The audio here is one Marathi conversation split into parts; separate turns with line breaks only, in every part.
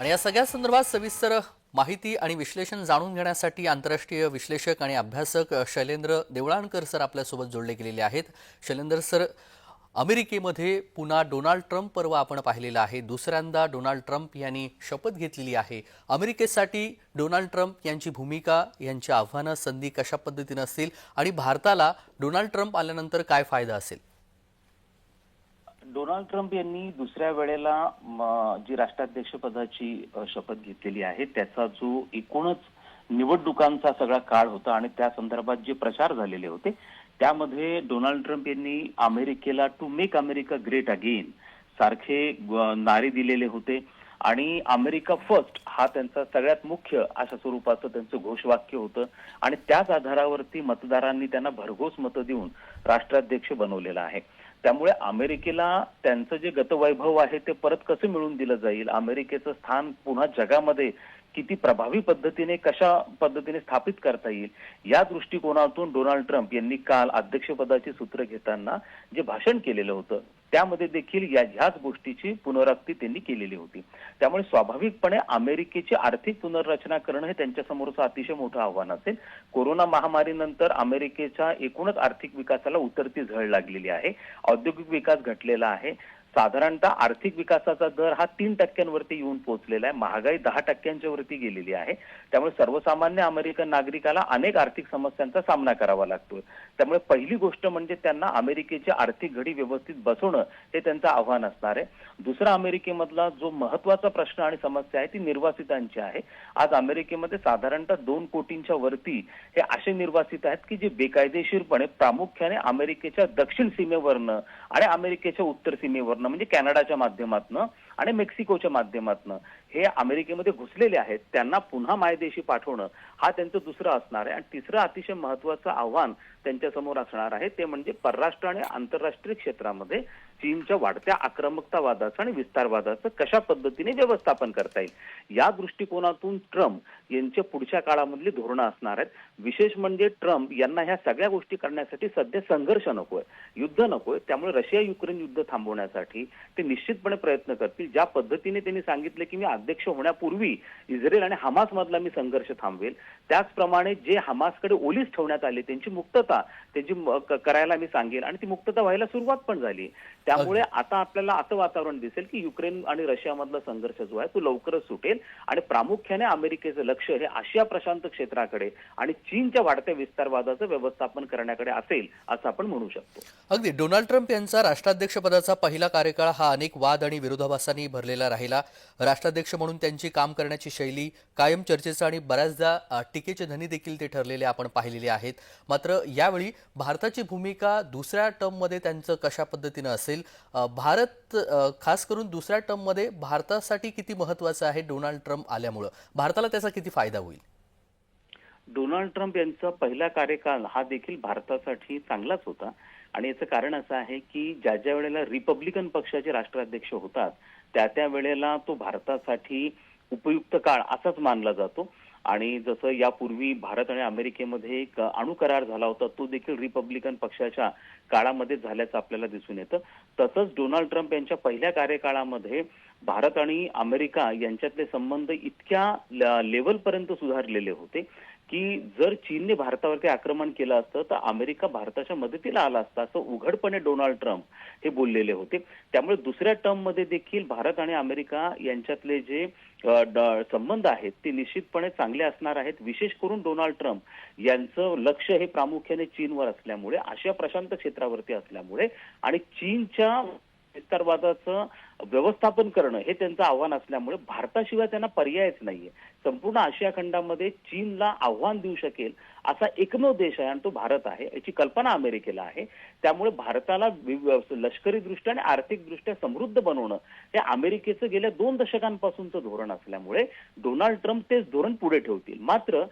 आणि या सगळ्या संदर्भात सविस्तर माहिती आणि विश्लेषण जाणून घेण्यासाठी आंतरराष्ट्रीय विश्लेषक आणि अभ्यासक शैलेंद्र देवळाणकर सर आपल्यासोबत जोडले गेलेले आहेत. शैलेंद्र सर अमेरिकेमध्ये पुन्हा डोनाल्ड ट्रम्प पर्व आपण पाहिलेला आहे. दुसऱ्यांदा डोनाल्ड ट्रम्प यांनी शपथ घेतलेली आहे. अमेरिकेसाठी डोनाल्ड ट्रम्प यांची भूमिका यांची आव्हानं संधी कशा पद्धतीनं असतील आणि भारताला डोनाल्ड ट्रम्प आल्यानंतर काय फायदा असेल?
डोनाल्ड ट्रम्प यांनी दुसऱ्या वेळेला म, जी राष्ट्राध्यक्षपदाची पदाची शपथ घेतलेली आहे त्याचा जो एकूणच निवडणुकांचा सगळा काळ होता आणि त्या संदर्भात जे प्रचार झालेले होते त्यामध्ये डोनाल्ड ट्रम्प यांनी अमेरिकेला to make America great again सारखे नारे दिलेले होते. आणि अमेरिका फर्स्ट हा त्यांचा सगळ्यात मुख्य अशा स्वरूपाचं त्यांचं घोषवाक्य होतं. आणि त्याच आधारावरती मतदारांनी त्यांना भरघोस मतं देऊन राष्ट्राध्यक्ष बनवलेला आहे. त्यामुळे अमेरिकेला त्यांचं जे गतवैभव आहे ते परत कसं मिळवून दिलं जाईल? अमेरिकेचं स्थान पुन्हा जगामध्ये किती प्रभावी पद्धतीने कशा पद्धतीने स्थापित करता येईल? या दृष्टिकोनातून डोनाल्ड ट्रम्प यांनी काल अध्यक्षपदाची सूत्र घेताना जे भाषण केलेलं होतं त्यामध्ये देखील या ह्याच गोष्टीची पुनरावृत्ती त्यांनी केलेली होती. त्यामुळे स्वाभाविकपणे अमेरिकेची आर्थिक पुनर्रचना करणं हे त्यांच्यासमोरचं अतिशय मोठं आव्हान असेल. कोरोना महामारीनंतर अमेरिकेच्या एकूणच आर्थिक विकासाला उतरती झळ लागलेली आहे. औद्योगिक विकास घटलेला आहे. साधारणतः आर्थिक विकासाचा दर हा तीन टक्क्यांवरती येऊन पोहोचलेला आहे. महागाई दहा टक्क्यांच्या वरती गेलेली आहे. त्यामुळे सर्वसामान्य अमेरिकन नागरिकाला अनेक आर्थिक समस्यांचा सामना करावा लागतोय त्यामुळे पहिली गोष्ट म्हणजे त्यांना अमेरिकेची आर्थिक घडी व्यवस्थित बसवणं हे त्यांचं आव्हान असणार आहे. दुसरा अमेरिकेमधला जो महत्त्वाचा प्रश्न आणि समस्या आहे ती निर्वासितांची आहे. आज अमेरिकेमध्ये साधारणतः दोन कोटींच्या वरती हे असे निर्वासित आहेत की जे बेकायदेशीरपणे प्रामुख्याने अमेरिकेच्या दक्षिण सीमेवरनं आणि अमेरिकेच्या उत्तर माध्यमातून म्हणजे कॅनडाच्या माध्यमातून आणि मेक्सिकोच्या माध्यमातून. हे अमेरिकेमध्ये घुसलेले आहेत. त्यांना पुन्हा मायदेशी पाठवणं हा त्यांचं दुसरं असणार आहे. आणि तिसरं अतिशय महत्वाचं आव्हान त्यांच्यासमोर असणार आहे ते म्हणजे परराष्ट्र आणि आंतरराष्ट्रीय क्षेत्रामध्ये चीनच्या वाढत्या आक्रमकतावादाचं आणि विस्तारवादाचं कशा पद्धतीने व्यवस्थापन करता येईल? या दृष्टिकोनातून ट्रम्प यांच्या पुढच्या काळामधली धोरणं असणार आहेत. विशेष म्हणजे ट्रम्प यांना ह्या सगळ्या गोष्टी करण्यासाठी सध्या संघर्ष नकोय युद्ध नकोय त्यामुळे रशिया युक्रेन युद्ध थांबवण्यासाठी ते निश्चितपणे प्रयत्न करतील. ज्या पद्धतीने त्यांनी सांगितले की मी अध्यक्ष होण्यापूर्वी इस्रायल आणि हमासमधला मी संघर्ष थांबवेल त्याचप्रमाणे जे हमासकडे ओलीस ठेवण्यात आले त्यांची मुक्तता त्यांची करायला मी सांगेल आणि ती मुक्तता व्हायला सुरुवात पण झाली. त्यामुळे आता आपल्याला असं वातावरण दिसेल की युक्रेन आणि रशियामधला संघर्ष जो आहे तो लवकरच सुटेल. आणि प्रामुख्याने अमेरिकेचं लक्ष हे आशिया प्रशांत क्षेत्राकडे आणि चीनच्या वाढत्या विस्तारवादाचं व्यवस्थापन करण्याकडे असेल असं आपण म्हणू शकतो.
अगदी. डोनाल्ड ट्रम्प यांचा राष्ट्राध्यक्षपदाचा पहिला कार्यकाळ हा अनेक वाद आणि विरोधाभासांनी भरलेला राहिला. राष्ट्राध्यक्ष म्हणून त्यांची काम करण्याची शैली कायम चर्चेचा आणि बऱ्याचदा टीकेचे धनी देखील ते ठरलेले आपण पाहिलेले आहेत. मात्र यावेळी भारताची भूमिका दुसऱ्या टर्ममध्ये त्यांचं कशा पद्धतीनं असेल? भारत खास करून दुसऱ्या टर्ममध्ये भारतासाठी किती महत्वाचं आहे डोनाल्ड ट्रम्प आल्यामुळं? भारताला त्याचा किती फायदा होईल?
डोनाल्ड ट्रम्प यांचा पहिला कार्यकाल हा देखील भारतासाठी चांगलाच होता. आणि याचं कारण असं आहे की ज्या ज्या वेळेला रिपब्लिकन पक्षाचे राष्ट्राध्यक्ष होतात त्या त्या वेळेला तो भारतासाठी उपयुक्त काळ असाच मानला जातो. आणि जसं यापूर्वी भारत आणि अमेरिकेमध्ये एक अणुकरार झाला होता तो देखील रिपब्लिकन पक्षाच्या काळामध्ये झाल्याचं आपल्याला दिसून येतं. तसंच डोनाल्ड ट्रम्प यांच्या पहिल्या कार्यकाळामध्ये भारत आणि अमेरिका यांच्यातले संबंध इतक्या लेवलपर्यंत सुधारलेले होते. की जर चीनने भारतावरती आक्रमण केलं असतं तर अमेरिका भारताच्या मदतीला आला असता असं उघडपणे डोनाल्ड ट्रम्प हे बोललेले होते. त्यामुळे दुसऱ्या टर्ममध्ये देखील भारत आणि अमेरिका यांच्यातले जे संबंध आहेत ते निश्चितपणे चांगले असणार आहेत. विशेष करून डोनाल्ड ट्रम्प यांचं लक्ष हे प्रामुख्याने चीनवर असल्यामुळे आशिया प्रशांत क्षेत्रावरती असल्यामुळे आणि चीनच्या विस्तारवादाचं व्यवस्थापन करणं हे त्यांचं आव्हान असल्यामुळे भारताशिवाय त्यांना पर्यायच नाहीये. संपूर्ण आशिया खंडामध्ये चीनला आव्हान देऊ शकेल असा एकमेव देश आहे आणि तो भारत आहे याची कल्पना अमेरिकेला आहे. त्यामुळे भारताला लष्करी दृष्ट्या आणि आर्थिक दृष्ट्या समृद्ध बनवणं हे अमेरिकेचं गेल्या दोन दशकांपासूनचं धोरण असल्यामुळे डोनाल्ड ट्रम्प तेच धोरण पुढे ठेवतील. मात्र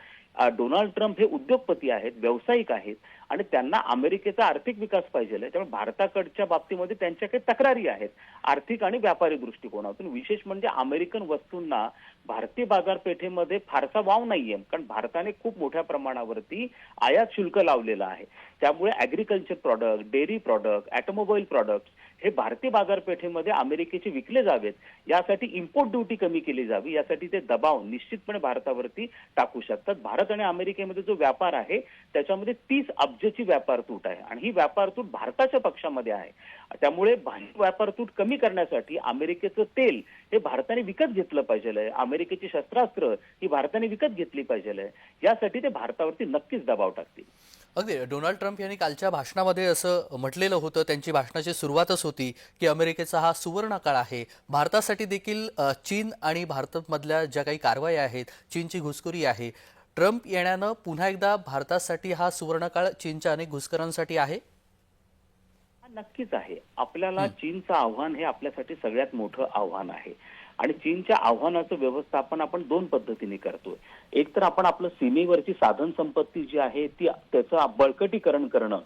डोनाल्ड ट्रम्प हे उद्योगपती आहेत व्यावसायिक आहेत आणि त्यांना अमेरिकेचा आर्थिक विकास पाहिजे त्यामुळे भारताकडच्या बाबतीमध्ये त्यांच्या काही तक्रारी आहेत. आर्थिक आणि व्यापारी दृष्टिकोनातून. विशेष म्हणजे अमेरिकन वस्तूंना भारतीय बाजारपेठेमध्ये फारसा वाव नाहीये. कारण भारताने खूप मोठ्या प्रमाणावरती आयात शुल्क लावलेलं आहे. त्यामुळे agriculture product dairy product automobile product हे भारतीय बाजारपेठेमध्ये अमेरिकेचे विकले जावेत. यासाठी इम्पोर्ट ड्युटी कमी केली जावी. यासाठी ते दबाव निश्चितपणे भारतावरती टाकू शकतात. भारत आणि अमेरिकेमध्ये जो व्यापार आहे त्याच्यामध्ये तीस अब्जची व्यापार तूट आहे. आणि ही व्यापार तूट भारताच्या पक्षामध्ये आहे. त्यामुळे व्यापार तूट कमी करण्यासाठी अमेरिकेचं तेल हे भारताने विकत घेतलं पाहिजे अमेरिकेची शस्त्रास्त्र ही भारताने विकत घेतली पाहिजे यासाठी ते भारतावरती नक्कीच दबाव टाकतील.
अगदी डोनाल्ड ट्रम्प यांनी कालच्या भाषणामध्ये असं म्हटलेलं होतं त्यांची भाषणाची सुरुवातच होती की अमेरिकेचा हा सुवर्ण काळ आहे. भारतासाठी देखील चीन आणि भारतामधल्या ज्या काही कारवाया आहेत चीनची घुसखोरी आहे. ट्रम्प येण्यानं पुन्हा एकदा भारतासाठी हा सुवर्णकाळ चीनच्या अनेक घुसखोरांसाठी आहे?
हा नक्कीच आहे. आपल्याला चीनचं आव्हान हे आपल्यासाठी सगळ्यात मोठं आव्हान आहे. आणि चीनच्या आव्हानाचं व्यवस्थापन आपण दोन पद्धतीने करतोय. एक तर आपण आपलं सीमेवरची साधन संपत्ती जी आहे ती त्याचं बळकटीकरण करणं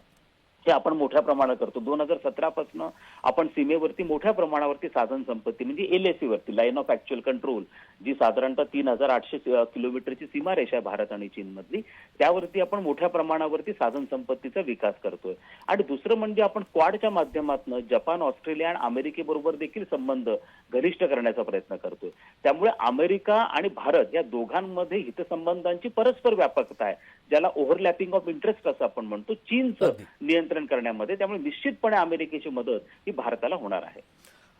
हे आपण मोठ्या प्रमाणात करतो. दोन हजार सतरा पासून आपण सीमेवरती मोठ्या प्रमाणावरती साधन संपत्ती म्हणजे एलएसी वरती लाईन ऑफ ऍक्च्युअल कंट्रोल जी साधारणतः तीन हजार आठशे किलोमीटरची सीमारेषा आहे भारत आणि चीन मधली त्यावरती आपण मोठ्या प्रमाणावरती साधन संपत्तीचा विकास करतोय. आणि दुसरं म्हणजे आपण क्वाडच्या माध्यमातून जपान ऑस्ट्रेलिया आणि अमेरिकेबरोबर देखील संबंध घनिष्ठ करण्याचा प्रयत्न करतोय. त्यामुळे अमेरिका आणि भारत या दोघांमध्ये हितसंबंधांची परस्पर व्यापकता आहे. ज्याला ओव्हरलॅपिंग ऑफ इंटरेस्ट असं आपण म्हणतो चीनचं. नियंत्रण करण्यामध्ये त्यामुळे निश्चितपणे अमेरिकेची मदत ही भारताला होणार आहे.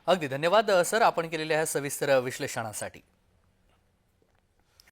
अगदी. धन्यवाद सर आपण केलेल्या ह्या सविस्तर विश्लेषणासाठी.